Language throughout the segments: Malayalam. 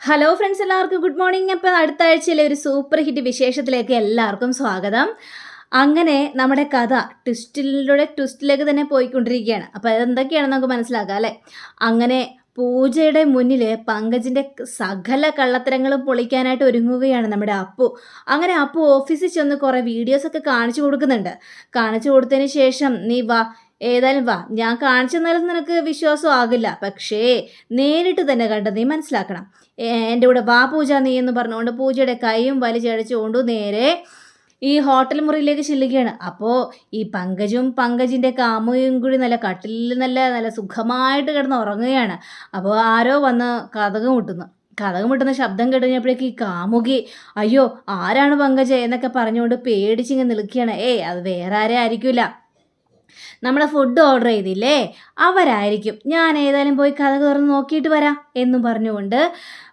ഹലോ ഫ്രണ്ട്സ് എല്ലാവർക്കും ഗുഡ് മോർണിംഗ് അപ്പോൾ അടുത്ത ആഴ്ചയിലെ ഒരു സൂപ്പർ ഹിറ്റ് വിശേഷത്തിലേക്ക് എല്ലാവർക്കും സ്വാഗതം. അങ്ങനെ നമ്മുടെ കഥ ട്വിസ്റ്റിലൂടെ ട്വിസ്റ്റിലേക്ക് തന്നെ പോയിക്കൊണ്ടിരിക്കുകയാണ്. അപ്പോൾ അതെന്തൊക്കെയാണെന്ന് നമുക്ക് മനസ്സിലാക്കാം അല്ലേ? അങ്ങനെ പൂജയുടെ മുന്നിൽ പങ്കജിന്റെ സകല കള്ളത്തരങ്ങളും പൊളിക്കാനായിട്ട് ഒരുങ്ങുകയാണ് നമ്മുടെ അപ്പു. അങ്ങനെ അപ്പു ഓഫീസിൽ ചെന്ന് കുറേ വീഡിയോസൊക്കെ കാണിച്ചു കൊടുക്കുന്നുണ്ട്. കാണിച്ചു കൊടുത്തതിന് ശേഷം നീ വാ ഏതായാലും വാ ഞാൻ കാണിച്ചു തന്നാലും നിനക്ക് വിശ്വാസം ആകില്ല. പക്ഷേ നേരിട്ട് തന്നെ കണ്ട് നീ മനസ്സിലാക്കണം. എന്റെ കൂടെ വാ പൂജ നീ എന്ന് പറഞ്ഞുകൊണ്ട് പൂജയുടെ കൈയും വലിച്ചടിച്ചുകൊണ്ട് നേരെ ഈ ഹോട്ടൽ മുറിയിലേക്ക് ചെല്ലുകയാണ്. അപ്പോൾ ഈ പങ്കജും പങ്കജിന്റെ കാമുകയും കൂടി നല്ല കട്ടിലിൽ നല്ല നല്ല സുഖമായിട്ട് കിടന്ന് ഉറങ്ങുകയാണ്. അപ്പോൾ ആരോ വന്ന് കഥകം മുട്ടുന്നു. കഥകം മുട്ടുന്ന ശബ്ദം കേട്ടുകഴിഞ്ഞപ്പോഴേക്ക് ഈ കാമുകി അയ്യോ ആരാണ് പങ്കജ? എന്നൊക്കെ പറഞ്ഞുകൊണ്ട് പേടിച്ചിങ്ങനെ നിൽക്കുകയാണ്. ഏയ് അത് വേറെ ആരെ ആയിരിക്കില്ല നമ്മൾ ഫുഡ് ഓർഡർ ചെയ്തില്ലേ? അവരായിരിക്കും. ഞാൻ ഏതായാലും പോയി കഥക് തുറന്ന് നോക്കിയിട്ട് വരാം എന്നും പറഞ്ഞുകൊണ്ട്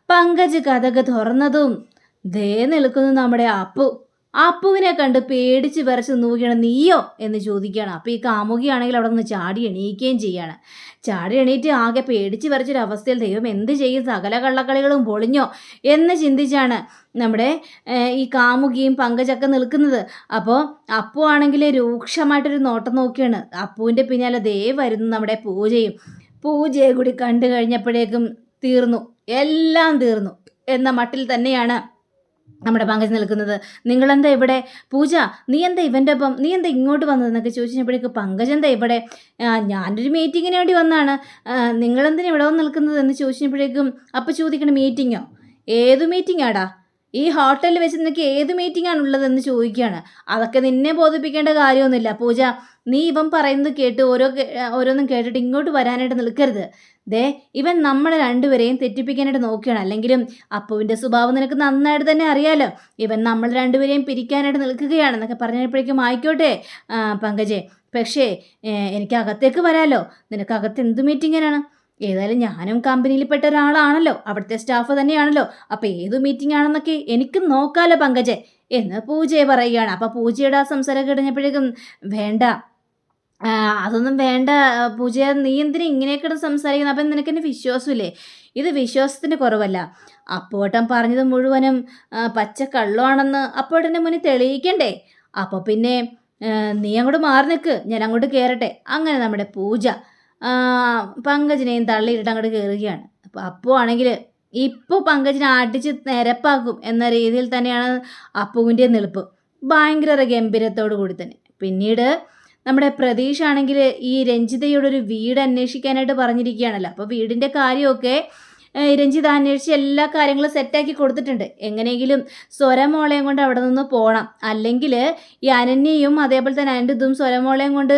പങ്കജ് കഥക് തുറന്നതും ദേ നിൽക്കുന്നു നമ്മുടെ അപ്പു. അപ്പുവിനെ കണ്ട് പേടിച്ച് വിറച്ച് നോക്കിയാണ് നീയോ എന്ന് ചോദിക്കുകയാണ്. അപ്പോൾ ഈ കാമുകിയാണെങ്കിൽ അവിടെ നിന്ന് ചാടി എണീക്കുകയും ചെയ്യാണ്. ചാടി എണീറ്റ് ആകെ പേടിച്ച് വരച്ചൊരവസ്ഥയിൽ ദൈവം എന്ത് ചെയ്യും? സകല കള്ളക്കളികളും പൊളിഞ്ഞോ എന്ന് ചിന്തിച്ചാണ് നമ്മുടെ ഈ കാമുകിയും പങ്കജൊക്കെ നിൽക്കുന്നത്. അപ്പോൾ അപ്പു ആണെങ്കിൽ രൂക്ഷമായിട്ടൊരു നോട്ടം നോക്കിയാണ് അപ്പുവിന്റെ പിന്നാലെ ദേ വരുന്നു നമ്മുടെ പൂജയും. പൂജയെ കൂടി കണ്ടു കഴിഞ്ഞപ്പോഴേക്കും തീർന്നു. എല്ലാം തീർന്നു. എന്ന മട്ടിൽ തന്നെയാണ് നമ്മുടെ പങ്കജ് നിൽക്കുന്നത്. നിങ്ങളെന്താ ഇവിടെ? പൂജ നീ എന്താ ഇവന്റെ ഒപ്പം? നീ എന്താ ഇങ്ങോട്ട് വന്നതെന്നൊക്കെ ചോദിച്ചപ്പോഴേക്ക് പങ്കജ് എന്താ ഇവിടെ? "ആ, ഞാനൊരു മീറ്റിങ്ങിന് വേണ്ടി വന്നാണ് നിങ്ങളെന്തിനാ ഇവിടെ വന്ന് നിൽക്കുന്നത് എന്ന് ചോദിച്ചപ്പോഴേക്കും അപ്പം ചോദിക്കണം മീറ്റിങ്ങോ ഏത് മീറ്റിംഗാടാ ഈ ഹോട്ടലിൽ വെച്ച് നിനക്ക് ഏത് മീറ്റിംഗ് ആണ് ഉള്ളതെന്ന് ചോദിക്കുകയാണ്. അതൊക്കെ നിന്നെ ബോധിപ്പിക്കേണ്ട കാര്യമൊന്നുമില്ല. പൂജ നീ ഇവൻ പറയുന്നത് കേട്ട് ഓരോ ഓരോന്നും കേട്ടിട്ട് ഇങ്ങോട്ട് വരാനായിട്ട് നിൽക്കരുത്. ദേ ഇവൻ നമ്മളെ രണ്ടുപേരെയും തെറ്റിപ്പിക്കാനായിട്ട് നോക്കുകയാണ്. അല്ലെങ്കിലും അപ്പുവിന്റെ സ്വഭാവം നിനക്ക് നന്നായിട്ട് തന്നെ അറിയാലോ. ഇവൻ നമ്മൾ രണ്ടുപേരെയും പിരിക്കാനായിട്ട് നിൽക്കുകയാണെന്നൊക്കെ പറഞ്ഞപ്പോഴേക്കും ആയിക്കോട്ടെ പങ്കജെ. പക്ഷേ എനിക്ക് അകത്തേക്ക് വരാലോ. നിനക്ക് അകത്ത് എന്ത് മീറ്റിങ്ങിനാണ് ഏതായാലും ഞാനും കമ്പനിയിൽപ്പെട്ട ഒരാളാണല്ലോ. അവിടുത്തെ സ്റ്റാഫ് തന്നെയാണല്ലോ. അപ്പൊ ഏത് മീറ്റിംഗ് ആണെന്നൊക്കെ എനിക്ക് നോക്കാലോ പങ്കജെ. എന്ന് പൂജയെ പറയുകയാണ്. അപ്പൊ പൂജയുടെ ആ സംസാരം കിടഞ്ഞപ്പോഴേക്കും വേണ്ട. അതൊന്നും വേണ്ട. പൂജ നീ എന്തിനാ ഇങ്ങനെയൊക്കെ സംസാരിക്കുന്നത്? അപ്പം നിനക്ക് എന്നെ വിശ്വാസമില്ലേ? ഇത് വിശ്വാസത്തിന്റെ കുറവല്ല. അപ്പോട്ടൻ പറഞ്ഞത് മുഴുവനും പച്ച കള്ളമാണെന്ന് അപ്പോട്ടന്റെ മുന്നിൽ തെളിയിക്കണ്ടേ? അപ്പോൾ പിന്നെ നീ അങ്ങോട്ട് മാറി നിൽക്ക്. ഞാൻ അങ്ങോട്ട് കയറട്ടെ അങ്ങനെ നമ്മുടെ പൂജ പങ്കജിനെയും തള്ളിയിട്ട് അങ്ങോട്ട് കയറുകയാണ് അപ്പോൾ അപ്പു ആണെങ്കിൽ ഇപ്പോൾ പങ്കജിനെ അടിച്ച് നിരപ്പാക്കും എന്ന രീതിയിൽ തന്നെയാണ് അപ്പുവിന്റെ നിൽപ്പ് ഭയങ്കര ഗംഭീരത്തോടു കൂടി തന്നെ. പിന്നീട് നമ്മുടെ പ്രതീഷ് ആണെങ്കിൽ ഈ രഞ്ജിതയോട് ഒരു വീട് അന്വേഷിക്കാനായിട്ട് പറഞ്ഞിരിക്കുകയാണല്ലോ. അപ്പോൾ വീടിന്റെ കാര്യമൊക്കെ രഞ്ജിത അന്വേഷിച്ച് എല്ലാ കാര്യങ്ങളും സെറ്റാക്കി കൊടുത്തിട്ടുണ്ട്. എങ്ങനെയെങ്കിലും സ്വരമോളയും കൊണ്ട് അവിടെ നിന്ന് പോകണം അല്ലെങ്കിൽ ഈ അനന്യയും അതേപോലെ തന്നെ അതിന്റെ ഇതും സ്വരമോളയും കൊണ്ട്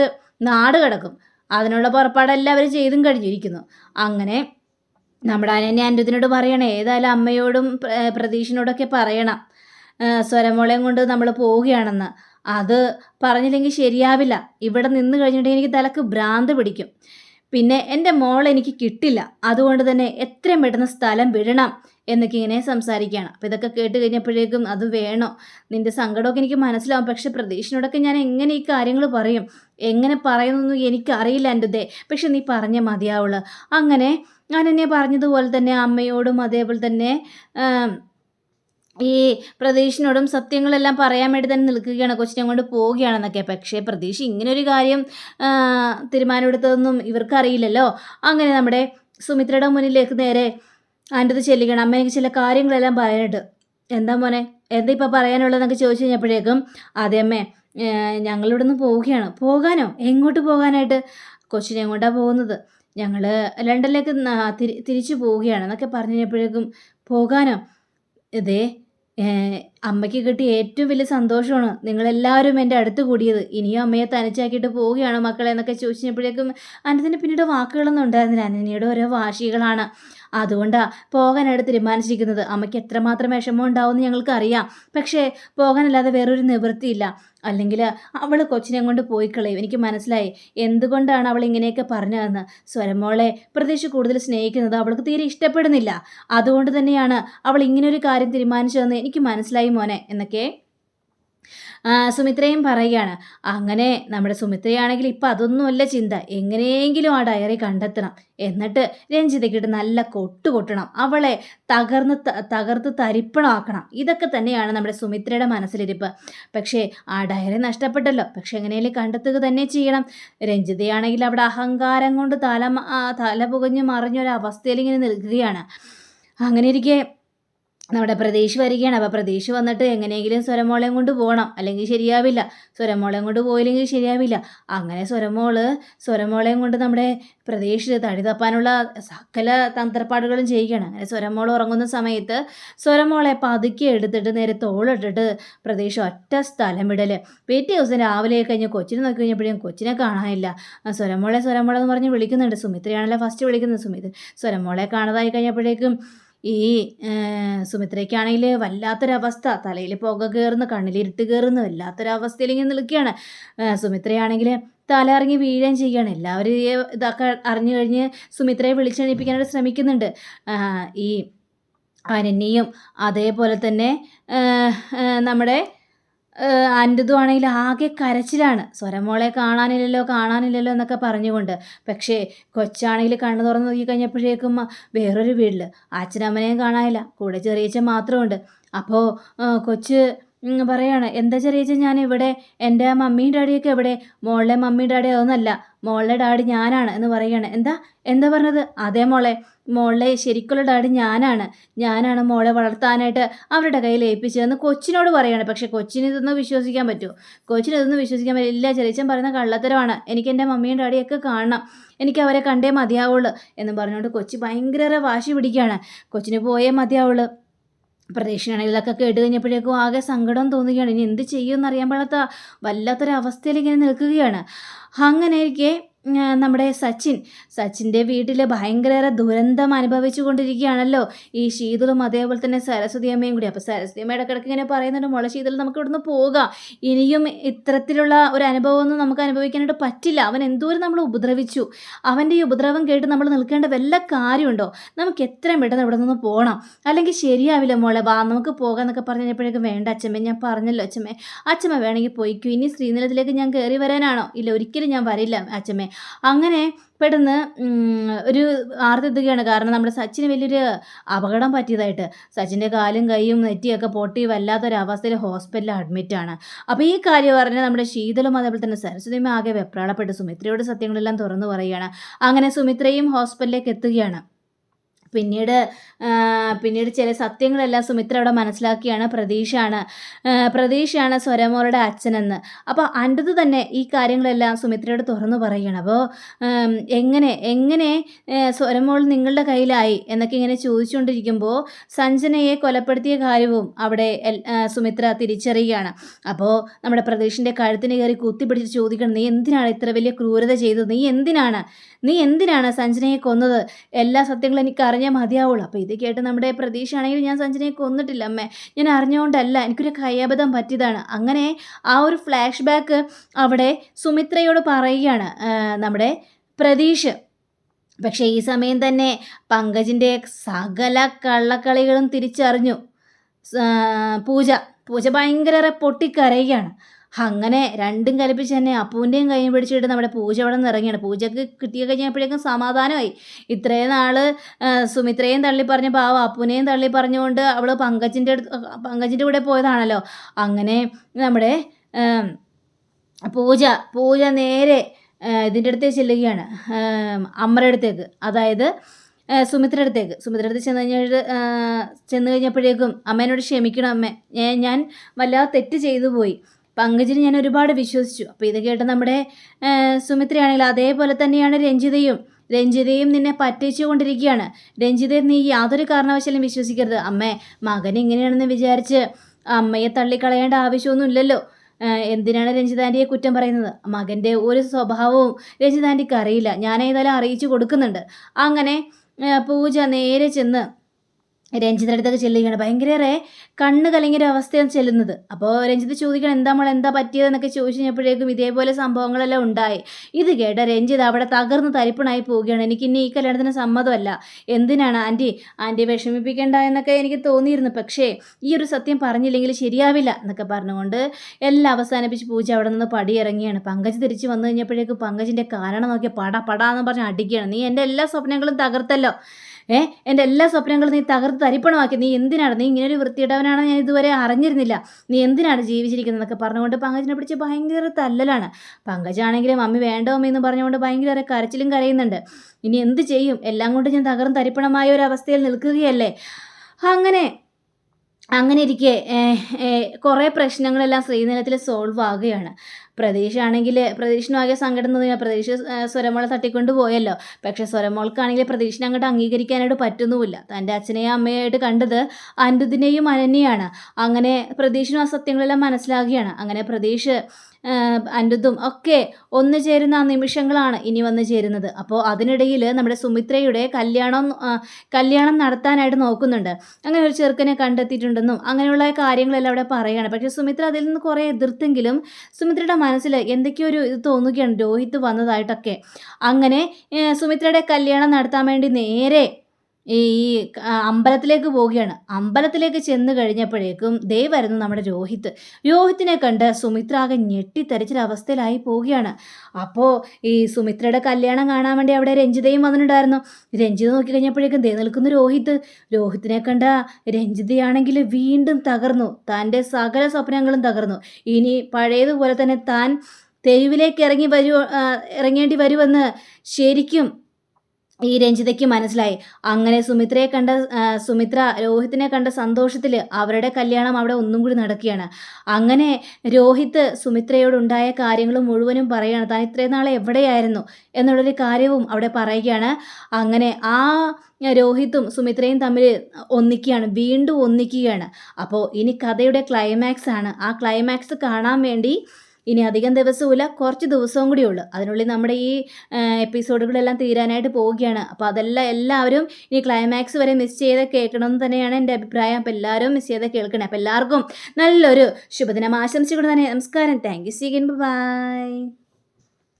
നാട് കിടക്കും. അതിനുള്ള പുറപ്പാടെല്ലാം അവർ ചെയ്തും കഴിഞ്ഞിരിക്കുന്നു. അങ്ങനെ നമ്മുടെ അനന്യ അനുദിനോട് പറയണം ഏതായാലും അമ്മയോടും പ്രതീക്ഷനോടൊക്കെ പറയണം. സ്വരമോളയും കൊണ്ട് നമ്മൾ പോവുകയാണെന്ന്. അത് പറഞ്ഞില്ലെങ്കിൽ ശരിയാവില്ല. ഇവിടെ നിന്ന് കഴിഞ്ഞിട്ടുണ്ടെങ്കിൽ എനിക്ക് തലക്ക് ഭ്രാന്ത് പിടിക്കും. പിന്നെ എന്റെ മോൾ എനിക്ക് കിട്ടില്ല. അതുകൊണ്ട് തന്നെ എത്രയും പെട്ടെന്ന് സ്ഥലം വിടണം. എന്നൊക്കെ ഇങ്ങനെ സംസാരിക്കുകയാണ്. അപ്പോൾ ഇതൊക്കെ കേട്ട് കഴിഞ്ഞപ്പോഴേക്കും അത് വേണോ? നിന്റെ സങ്കടമൊക്കെ എനിക്ക് മനസ്സിലാവും. പക്ഷേ പ്രതീക്ഷിനോടൊക്കെ ഞാൻ എങ്ങനെ ഈ കാര്യങ്ങൾ പറയും? എങ്ങനെ പറയുന്നൊന്നും എനിക്കറിയില്ല എന്റെ ദേ. പക്ഷെ നീ പറഞ്ഞേ മതിയാവുള്ളൂ. അങ്ങനെ ഞാൻ എന്നെ പറഞ്ഞതുപോലെ തന്നെ അമ്മയോടും അതേപോലെ തന്നെ ഈ പ്രതീഷിനോടും സത്യങ്ങളെല്ലാം പറയാൻ വേണ്ടി തന്നെ നിൽക്കുകയാണ്. കൊച്ചിനെ കൊണ്ട് പോവുകയാണെന്നൊക്കെ. പക്ഷേ പ്രതീഷ് ഇങ്ങനെ ഒരു കാര്യം തീരുമാനമെടുത്തതൊന്നും ഇവർക്കറിയില്ലല്ലോ. അങ്ങനെ നമ്മുടെ സുമിത്രയുടെ മുന്നിലേക്ക് നേരെ ആന്റത് ചെല്ലിക്കണം. അമ്മ എനിക്ക് ചില കാര്യങ്ങളെല്ലാം പറയാനുണ്ട്. എന്താ മോനെ? എന്താ ഇപ്പോൾ പറയാനുള്ളതെന്നൊക്കെ ചോദിച്ചു കഴിഞ്ഞപ്പോഴേക്കും അതെ അമ്മേ ഞങ്ങളിവിടെ നിന്ന് പോവുകയാണ്. പോകാനോ? എങ്ങോട്ട് പോകാനായിട്ട്? കൊച്ചിനെ എങ്ങോട്ടാണ് പോകുന്നത്. ഞങ്ങൾ ലണ്ടനിലേക്ക് തിരി തിരിച്ചു പോവുകയാണ്. എന്നൊക്കെ പറഞ്ഞു കഴിഞ്ഞപ്പോഴേക്കും പോകാനോ? ഇതേ അമ്മയ്ക്ക് കിട്ടിയ ഏറ്റവും വലിയ സന്തോഷമാണ് നിങ്ങളെല്ലാവരും എന്റെ അടുത്ത് കൂടിയത്. ഇനിയും അമ്മയെ തനിച്ചാക്കിയിട്ട് പോവുകയാണ് മക്കളെ? എന്നൊക്കെ ചോദിച്ചപ്പോഴേക്കും അനന്തിന് പിന്നീട് വാക്കുകളൊന്നും ഉണ്ടായിരുന്നില്ല. അനനിയുടെ ഓരോ വാശികളാണ്. അതുകൊണ്ടാണ് പോകാനായിട്ട് തീരുമാനിച്ചിരിക്കുന്നത്. അമ്മയ്ക്ക് എത്രമാത്രം വിഷമം ഉണ്ടാവുമെന്ന് ഞങ്ങൾക്ക് അറിയാം പക്ഷേ പോകാനല്ലാതെ വേറൊരു നിവൃത്തിയില്ല. അല്ലെങ്കിൽ അവൾ കൊച്ചിനെ കൊണ്ട് പോയി കളയും എനിക്ക് മനസ്സിലായി. എന്തുകൊണ്ടാണ് അവൾ ഇങ്ങനെയൊക്കെ പറഞ്ഞതെന്ന്. സ്വരമോളെ പ്രതീക്ഷ കൂടുതൽ സ്നേഹിക്കുന്നത് അവൾക്ക് തീരെ ഇഷ്ടപ്പെടുന്നില്ല. അതുകൊണ്ട് തന്നെയാണ് അവൾ ഇങ്ങനൊരു കാര്യം തീരുമാനിച്ചതെന്ന് എനിക്ക് മനസ്സിലായി മോനെ. എന്നൊക്കെ സുമിത്രയും പറയുകയാണ് അങ്ങനെ നമ്മുടെ സുമിത്രയാണെങ്കിൽ ഇപ്പം അതൊന്നുമല്ല ചിന്ത. എങ്ങനെയെങ്കിലും ആ ഡയറി കണ്ടെത്തണം. എന്നിട്ട് രഞ്ജിതയ്ക്കിട്ട് നല്ല കൊട്ട് കൊട്ടണം. അവളെ തകർന്ന് തകർത്ത് തരിപ്പണമാക്കണം ഇതൊക്കെ തന്നെയാണ് നമ്മുടെ സുമിത്രയുടെ മനസ്സിലിരിപ്പ്. പക്ഷേ ആ ഡയറി നഷ്ടപ്പെട്ടല്ലോ. പക്ഷെ എങ്ങനെയെങ്കിലും കണ്ടെത്തുക തന്നെ ചെയ്യണം. രഞ്ജിതയാണെങ്കിൽ അവിടെ അഹങ്കാരം കൊണ്ട് തല തല പുകഞ്ഞ് മറിഞ്ഞൊരവസ്ഥയിൽ ഇങ്ങനെ നിൽക്കുകയാണ്. അങ്ങനെ ഇരിക്കെ നമ്മുടെ പ്രതീക്ഷ വരികയാണ്. അപ്പോൾ പ്രതീക്ഷ വന്നിട്ട് എങ്ങനെയെങ്കിലും സ്വരമോളയും കൊണ്ട് പോകണം. അല്ലെങ്കിൽ ശരിയാവില്ല. സ്വരമോളയും കൊണ്ട് പോയില്ലെങ്കിൽ ശരിയാവില്ല. അങ്ങനെ സ്വരമോൾ സ്വരമോളയും കൊണ്ട് നമ്മുടെ പ്രതീക്ഷ തടി തപ്പാനുള്ള സകല തന്ത്രപ്പാടുകളും ചെയ്യുകയാണ് അങ്ങനെ സ്വരമോൾ ഉറങ്ങുന്ന സമയത്ത് സ്വരമോളെ പതുക്കെ എടുത്തിട്ട് നേരെ തോളിട്ടിട്ട് പ്രതീക്ഷ ഒറ്റ സ്ഥലം വിടൽ. പിറ്റേ ദിവസം രാവിലെ കഴിഞ്ഞ് കൊച്ചിനെ നോക്കി കഴിഞ്ഞപ്പോഴും കൊച്ചിനെ കാണാനില്ല. സ്വരമോളെ സ്വരമോളെന്ന് പറഞ്ഞ് വിളിക്കുന്നുണ്ട്. സുമിത്രയാണല്ലോ ഫസ്റ്റ് വിളിക്കുന്നത്. സുമിത്ര സ്വരമോളെ കാണാതായി കഴിഞ്ഞപ്പോഴേക്കും ഈ സുമിത്രയ്ക്കാണെങ്കിൽ വല്ലാത്തൊരവസ്ഥ. തലയിൽ പുക കയറുന്നു കണ്ണിലിരുട്ട് കയറുന്നു വല്ലാത്തൊരവസ്ഥയിൽ ഇങ്ങനെ നിൽക്കുകയാണ്. സുമിത്രയാണെങ്കിൽ തല ഇറങ്ങി വീഴുകയും ചെയ്യുകയാണ് എല്ലാവരും ഇതൊക്കെ അറിഞ്ഞു കഴിഞ്ഞ് സുമിത്രയെ വിളിച്ചെണീപ്പിക്കാനായിട്ട് ശ്രമിക്കുന്നുണ്ട്. ഈ അനന്യയും അതേപോലെ തന്നെ നമ്മുടെ അന്റതും ആണെങ്കിൽ ആകെ കരച്ചിലാണ്. സ്വരമോളെ കാണാനില്ലല്ലോ കാണാനില്ലല്ലോ എന്നൊക്കെ പറഞ്ഞുകൊണ്ട്. പക്ഷേ കൊച്ചാണെങ്കിൽ കണ്ണു തുറന്ന് നോക്കി കഴിഞ്ഞപ്പോഴേക്കും വേറൊരു വീട്ടിൽ അച്ഛനമ്മനെയും കാണാനില്ല. കൂടെ ചെറിയച്ഛൻ മാത്രമുണ്ട്. അപ്പോൾ കൊച്ച് പറയാണ് എന്താ ചെറിയച്ഛൻ ഞാൻ ഇവിടെ എന്റെ മമ്മിയും ഡാഡിയൊക്കെ എവിടെ? മോളിലെ മമ്മിയും ഡാഡി അതൊന്നല്ല. മോളുടെ ഡാഡി ഞാനാണ് എന്ന് പറയുകയാണ്. എന്താ? എന്താ പറഞ്ഞത്? അതേ മോളെ. മോളെ ശരിക്കുള്ള ഡാഡി ഞാനാണ്. ഞാനാണ് മോളെ വളർത്താനായിട്ട് അവരുടെ കയ്യിൽ ഏൽപ്പിച്ചതെന്ന് കൊച്ചിനോട് പറയാണ് പക്ഷേ കൊച്ചിന് ഇതൊന്നും വിശ്വസിക്കാൻ പറ്റുമോ കൊച്ചിന് ഇതൊന്നും വിശ്വസിക്കാൻ പറ്റില്ല. ഇല്ല ചെറിയച്ചൻ പറയുന്ന കള്ളത്തരമാണ്. എനിക്ക് എന്റെ മമ്മിയും ഡാഡിയൊക്കെ കാണണം. എനിക്ക് അവരെ കണ്ടേ മതിയാവുള്ളൂ എന്ന് പറഞ്ഞുകൊണ്ട് കൊച്ചി ഭയങ്കര വാശി പിടിക്കുകയാണ്. കൊച്ചിന് പോയേ മതിയാവുള്ളൂ. പ്രതീക്ഷയാണെങ്കിൽ ഇതൊക്കെ കേട്ട് കഴിഞ്ഞപ്പോഴേക്കും ആകെ സങ്കടം തോന്നുകയാണ്. ഇനി എന്ത് ചെയ്യുമെന്ന് അറിയാൻ പാടാത്ത വല്ലാത്തൊരവസ്ഥയിൽ ഇങ്ങനെ നിൽക്കുകയാണ്. അങ്ങനെ ഇരിക്കെ നമ്മുടെ സച്ചിൻ. സച്ചിന്റെ വീട്ടിൽ ഭയങ്കര ദുരന്തം അനുഭവിച്ചു കൊണ്ടിരിക്കുകയാണല്ലോ ഈ ശീതളും അതേപോലെ തന്നെ സരസ്വതി അമ്മയും കൂടി. അപ്പോൾ സരസ്വതി അമ്മ കിടക്ക് ഇങ്ങനെ പറയുന്നുണ്ട് മുള ശീതൾ നമുക്ക് ഇവിടുന്ന് പോകാം. ഇനിയും ഇത്തരത്തിലുള്ള ഒരു അനുഭവമൊന്നും നമുക്ക് അനുഭവിക്കാനായിട്ട് പറ്റില്ല. അവൻ എന്തോരം നമ്മൾ ഉപദ്രവിച്ചു. അവന്റെ ഈ ഉപദ്രവം കേട്ട് നമ്മൾ നിൽക്കേണ്ട വല്ല കാര്യമുണ്ടോ? നമുക്ക് എത്രയും പെട്ടെന്ന് ഇവിടെ നിന്ന് പോകണം അല്ലെങ്കിൽ ശരിയാവില്ല മോളെ വാ നമുക്ക് പോകാം എന്നൊക്കെ പറഞ്ഞപ്പോഴേക്കും വേണ്ട അച്ഛമ്മേ ഞാൻ പറഞ്ഞല്ലോ അച്ഛമ്മേ. അച്ഛമ്മ വേണമെങ്കിൽ പോയിക്കും. ഇനി ശ്രീനിലത്തിലേക്ക് ഞാൻ കയറി വരാനാണോ? ഇല്ല ഒരിക്കലും ഞാൻ വരില്ല അച്ഛമ്മേ. അങ്ങനെ പെട്ടെന്ന് ഒരു ആർത്തെത്തുകയാണ് കാരണം നമ്മുടെ സച്ചിന് വലിയൊരു അപകടം പറ്റിയതായിട്ട്. സച്ചിന്റെ കാലും കൈയും നെറ്റിയൊക്കെ പൊട്ടി വല്ലാത്തൊരവസ്ഥയിൽ ഹോസ്പിറ്റലിൽ അഡ്മിറ്റാണ് അപ്പോൾ ഈ കാര്യം പറഞ്ഞ് നമ്മുടെ ശീതളും അതേപോലെ തന്നെ സരസ്വതിയും ആകെ വെപ്രാളപ്പെട്ട് സുമിത്രയുടെ സത്യങ്ങളെല്ലാം തുറന്നു പറയുകയാണ്. അങ്ങനെ സുമിത്രയും ഹോസ്പിറ്റലിലേക്ക് എത്തുകയാണ്. പിന്നീട് പിന്നീട് ചില സത്യങ്ങളെല്ലാം സുമിത്ര അവിടെ മനസ്സിലാക്കിയാണ് പ്രതീക്ഷയാണ്. പ്രതീക്ഷയാണ് സ്വരമോളുടെ അച്ഛനെന്ന്. അപ്പോൾ അന്റത് തന്നെ ഈ കാര്യങ്ങളെല്ലാം സുമിത്രയോട് തുറന്നു പറയുകയാണ് അപ്പോൾ എങ്ങനെ എങ്ങനെ സ്വരമോൾ നിങ്ങളുടെ കയ്യിലായി എന്നൊക്കെ ഇങ്ങനെ ചോദിച്ചുകൊണ്ടിരിക്കുമ്പോൾ സഞ്ജനയെ കൊലപ്പെടുത്തിയ കാര്യവും അവിടെ സുമിത്ര തിരിച്ചറിയുകയാണ്. അപ്പോൾ നമ്മുടെ പ്രതീക്ഷന്റെ കഴുത്തിന് കയറി കുത്തിപ്പിടിച്ച് ചോദിക്കണം നീ എന്തിനാണ് ഇത്ര വലിയ ക്രൂരത ചെയ്തത്? നീ എന്തിനാണ് നീ എന്തിനാണ് സഞ്ജനയെ കൊന്നത്? എല്ലാ സത്യങ്ങളും എനിക്ക് അറിഞ്ഞാൽ മതിയാവുള്ളൂ. അപ്പോൾ ഇത് കേട്ട് നമ്മുടെ പ്രതീക്ഷ ആണെങ്കിൽ ഞാൻ സഞ്ജനയെ കൊന്നിട്ടില്ല അമ്മേ. ഞാൻ അറിഞ്ഞുകൊണ്ടല്ല എനിക്കൊരു കയ്യബദ്ധം പറ്റിയതാണ്. അങ്ങനെ ആ ഒരു ഫ്ലാഷ് ബാക്ക് അവിടെ സുമിത്രയോട് പറയുകയാണ് നമ്മുടെ പ്രതീഷ്. പക്ഷേ ഈ സമയം തന്നെ പങ്കജിന്റെ സകല കള്ളക്കളികളും തിരിച്ചറിഞ്ഞു. പൂജ. പൂജ ഭയങ്കര പൊട്ടിക്കരയുകയാണ്. അങ്ങനെ രണ്ടും കൽപ്പിച്ച് തന്നെ അപ്പൂന്റെയും കൈയും പിടിച്ചിട്ട് നമ്മുടെ പൂജ അവിടെ നിന്ന് ഇറങ്ങിയാണ്. പൂജക്ക് കിട്ടിയ കഴിഞ്ഞപ്പോഴേക്കും സമാധാനമായി. ഇത്രയും നാൾ സുമിത്രയും തള്ളി പറഞ്ഞ പാവം അപ്പൂനെയും തള്ളി പറഞ്ഞുകൊണ്ട് അവൾ പങ്കജിന്റെ അടുത്ത് പങ്കജിന്റെ കൂടെ പോയതാണല്ലോ. അങ്ങനെ നമ്മുടെ പൂജ പൂജ നേരെ ഇതിന്റെ അടുത്തേക്ക് ചെല്ലുകയാണ്. അമ്മയുടെ അടുത്തേക്ക്. അതായത് സുമിത്ര അടുത്തേക്ക്. സുമിത്ര അടുത്ത് ചെന്ന് കഴിഞ്ഞിട്ട് ചെന്ന് കഴിഞ്ഞപ്പോഴേക്കും അമ്മേനോട് ക്ഷമിക്കണം അമ്മേ. ഞാൻ വല്ലാതെ തെറ്റ് ചെയ്തു പോയി. പങ്കജിന് ഞാൻ ഒരുപാട് വിശ്വസിച്ചു. അപ്പോൾ ഇത് കേട്ട് നമ്മുടെ സുമിത്രയാണെങ്കിൽ അതേപോലെ തന്നെയാണ് രഞ്ജിതയും. രഞ്ജിതയും നിന്നെ പറ്റിച്ചു കൊണ്ടിരിക്കുകയാണ് രഞ്ജിതയെ നീ യാതൊരു കാരണവശാലും വിശ്വസിക്കരുത്. അമ്മേ മകൻ ഇങ്ങനെയാണെന്ന് വിചാരിച്ച് അമ്മയെ തള്ളിക്കളയേണ്ട ആവശ്യമൊന്നുമില്ലല്ലോ. എന്തിനാണ് രഞ്ജിതാന്റിയെ കുറ്റം പറയുന്നത്? മകന്റെ ഒരു സ്വഭാവവും രഞ്ജിതാന്റിക്ക് അറിയില്ല. ഞാൻ ഏതായാലും അറിയിച്ചു കൊടുക്കുന്നുണ്ട്. അങ്ങനെ പൂജ നേരെ ചെന്ന് രഞ്ജിതയുടെ അടുത്തൊക്കെ ചെല്ലുകയാണ്. ഭയങ്കരേറെ കണ്ണ് കലങ്ങിയ അവസ്ഥയാണ് ചെല്ലുന്നത്. അപ്പോൾ രഞ്ജിത്ത് ചോദിക്കണം എന്താ മോളെ എന്താ പറ്റിയതെന്നൊക്കെ ചോദിച്ചു കഴിഞ്ഞപ്പോഴേക്കും ഇതേപോലെ സംഭവങ്ങളെല്ലാം ഉണ്ടായി. ഇത് കേട്ട രഞ്ജിത്ത് അവിടെ തകർന്ന് തരിപ്പണായി പോവുകയാണ്. എനിക്ക് ഇനി ഈ കല്യാണത്തിന് സമ്മതമല്ല. എന്തിനാണ് ആന്റി ആന്റി വിഷമിപ്പിക്കേണ്ട എന്നൊക്കെ എനിക്ക് തോന്നിയിരുന്നു. പക്ഷേ ഈ ഒരു സത്യം പറഞ്ഞില്ലെങ്കിൽ ശരിയാവില്ല എന്നൊക്കെ പറഞ്ഞുകൊണ്ട് എല്ലാം അവസാനിപ്പിച്ച് പൂജ അവിടെ നിന്ന് പടിയിറങ്ങിയാണ്. പങ്കജ് തിരിച്ച് വന്നു കഴിഞ്ഞപ്പോഴേക്കും പങ്കജിന്റെ കാരണം നോക്കിയ പട എന്ന് പറഞ്ഞ് അടിക്കുകയാണ്. നീ എന്റെ എല്ലാ സ്വപ്നങ്ങളും തകർത്തല്ലോ. ഏ എന്റെ എല്ലാ സ്വപ്നങ്ങളും നീ തകർത്ത് തരിപ്പണമാക്കി. നീ എന്തിനാണ്? നീ ഇങ്ങനെ ഒരു വൃത്തിയിട്ടവനാണ് ഞാൻ ഇതുവരെ അറിഞ്ഞിരുന്നില്ല. നീ എന്തിനാണ് ജീവിച്ചിരിക്കുന്നത് എന്നൊക്കെ പറഞ്ഞുകൊണ്ട് പങ്കജിനെ പിടിച്ച് ഭയങ്കര തല്ലലാണ്. പങ്കജാണെങ്കിലും മമ്മി വേണ്ട മമ്മി എന്ന് പറഞ്ഞുകൊണ്ട് ഭയങ്കര കരച്ചിലും കരയുന്നുണ്ട്. ഇനി എന്ത് ചെയ്യും? എല്ലാം കൊണ്ട് ഞാൻ തകർന്ന് തരിപ്പണമായ ഒരു അവസ്ഥയിൽ നിൽക്കുകയല്ലേ? അങ്ങനെ അങ്ങനെ ഇരിക്കെ കുറേ പ്രശ്നങ്ങളെല്ലാം ശ്രീനിലത്തിൽ സോൾവ് ആകുകയാണ് പ്രതീക്ഷയാണെങ്കിൽ ആണെങ്കിൽ പ്രതീക്ഷനാകെ സങ്കടം തോന്നിയ പ്രതീക്ഷ സ്വരമോളെ തട്ടിക്കൊണ്ട് പോയല്ലോ. പക്ഷെ സ്വരമോൾക്കാണെങ്കിൽ പ്രതീക്ഷനെ അങ്ങോട്ട് അംഗീകരിക്കാനായിട്ട് പറ്റുന്നുമില്ല. തന്റെ അച്ഛനെയും അമ്മയായിട്ട് കണ്ടത് അനിരുദ്ധിനെയും അനന്യയാണ്. അങ്ങനെ പ്രതീക്ഷനും ആ സത്യങ്ങളെല്ലാം മനസ്സിലാകുകയാണ് അങ്ങനെ പ്രതീക്ഷ അനിരുദ്ധും ഒക്കെ ഒന്നു ചേരുന്ന ആ നിമിഷങ്ങളാണ് ഇനി വന്നു ചേരുന്നത്. അപ്പോൾ അതിനിടയിൽ നമ്മുടെ സുമിത്രയുടെ കല്യാണം കല്യാണം നടത്താനായിട്ട് നോക്കുന്നുണ്ട്. അങ്ങനെ ഒരു ചെറുക്കനെ കണ്ടെത്തിയിട്ടുണ്ടെന്നും അങ്ങനെയുള്ള കാര്യങ്ങളെല്ലാം അവിടെ പറയുകയാണ്. പക്ഷേ സുമിത്ര അതിൽ നിന്ന് കുറേ എതിർത്തെങ്കിലും സുമിത്രയുടെ മനസ്സിൽ എന്തൊക്കെയോ ഒരു ഇത് തോന്നുകയാണ്. രോഹിത് വന്നതായിട്ടൊക്കെ. അങ്ങനെ സുമിത്രയുടെ കല്യാണം നടത്താൻ വേണ്ടി നേരെ ഈ അമ്പലത്തിലേക്ക് പോവുകയാണ്. അമ്പലത്തിലേക്ക് ചെന്ന് കഴിഞ്ഞപ്പോഴേക്കും ദേ നമ്മുടെ രോഹിത്. രോഹിത്തിനെ കണ്ട് സുമിത്ര ആകെ ഞെട്ടിത്തരിച്ചൊരവസ്ഥയിലായി പോവുകയാണ്. അപ്പോൾ ഈ സുമിത്രയുടെ കല്യാണം കാണാൻ വേണ്ടി അവിടെ രഞ്ജിതയും വന്നിട്ടുണ്ടായിരുന്നു. രഞ്ജിത നോക്കി കഴിഞ്ഞപ്പോഴേക്കും ദേ നിൽക്കുന്ന രോഹിത്. രോഹിത്തിനെ കണ്ട രഞ്ജിതയാണെങ്കിൽ വീണ്ടും തകർന്നു. തന്റെ സകല സ്വപ്നങ്ങളും തകർന്നു. ഇനി പഴയതുപോലെ തന്നെ താൻ തെരുവിലേക്ക് ഇറങ്ങി വരൂ ഇറങ്ങേണ്ടി വരുമെന്ന് ശരിക്കും ഈ രഞ്ജിതയ്ക്ക് മനസ്സിലായി. അങ്ങനെ സുമിത്രയെ കണ്ട സുമിത്ര രോഹിത്തിനെ കണ്ട സന്തോഷത്തിൽ അവരുടെ കല്യാണം അവിടെ ഒന്നും കൂടി നടക്കുകയാണ്. അങ്ങനെ രോഹിത്ത് സുമിത്രയോടുണ്ടായ കാര്യങ്ങൾ മുഴുവനും പറയുകയാണ്. താൻ ഇത്രയും നാളെ എവിടെയായിരുന്നു? എന്നുള്ളൊരു കാര്യവും അവിടെ പറയുകയാണ്. അങ്ങനെ ആ രോഹിത്തും സുമിത്രയും തമ്മിൽ ഒന്നിക്കുകയാണ്. വീണ്ടും ഒന്നിക്കുകയാണ്. അപ്പോൾ ഇനി കഥയുടെ ക്ലൈമാക്സ് ആണ്. ആ ക്ലൈമാക്സ് കാണാൻ വേണ്ടി ഇനി അധികം ദിവസമില്ല കുറച്ച് ദിവസവും കൂടി ഉള്ളൂ. അതിനുള്ളിൽ നമ്മുടെ ഈ എപ്പിസോഡുകളെല്ലാം തീരാനായിട്ട് പോവുകയാണ്. അപ്പോൾ അതെല്ലാം എല്ലാവരും ഇനി ക്ലൈമാക്സ് വരെ മിസ് ചെയ്ത് കേൾക്കണമെന്ന് തന്നെയാണ് എന്റെ അഭിപ്രായം. അപ്പോൾ എല്ലാവരും മിസ് ചെയ്ത് കേൾക്കണം. അപ്പോൾ എല്ലാവർക്കും നല്ലൊരു ശുഭദിനം ആശംസിച്ചുകൊണ്ട് തന്നെ നമസ്കാരം. Thank you സീഗൻ by